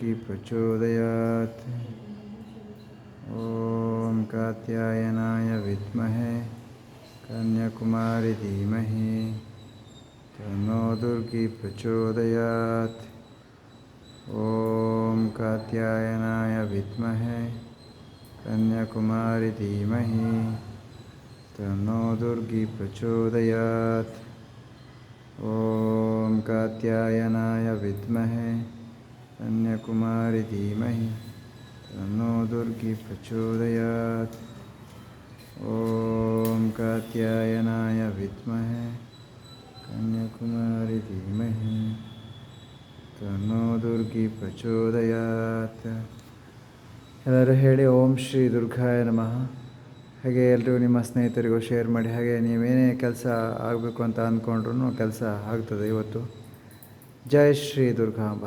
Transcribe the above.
दुर्गी प्रचोदयात्। ॐ कात्यायनाय विद्महे, कन्याकुमारी धीमहि, तन्नो दुर्गी प्रचोदयात्। ॐ कात्यायनाय विद्महे, कन्याकुमारी धीमहि, तन्नो दुर्गी प्रचोदयात्। ॐ कात्यायनाय विद्महे कन्याकुमारी धीमहि तन्नो दुर्गी प्रचोदयात् ॐ कात्यायनाय विद्महे कन्याकुमारी धीमहि तन्नो दुर्गी ಪ್ರಚೋದಯಾತ್ ಎಲ್ಲರೂ ಹೇಳಿ ಓಂ ಶ್ರೀ ದುರ್ಗಾಯ ನಮಃ ಹಾಗೆ ಎಲ್ಲರೂ ನಿಮ್ಮ ಸ್ನೇಹಿತರಿಗೂ ಶೇರ್ ಮಾಡಿ ಹಾಗೆ ನೀವೇನೇ ಕೆಲಸ ಆಗಬೇಕು ಅಂತ ಅಂದ್ಕೊಂಡ್ರು ಕೆಲಸ ಆಗ್ತದೆ ಇವತ್ತು ಜೈ ಶ್ರೀ ದುರ್ಗಾಂಬ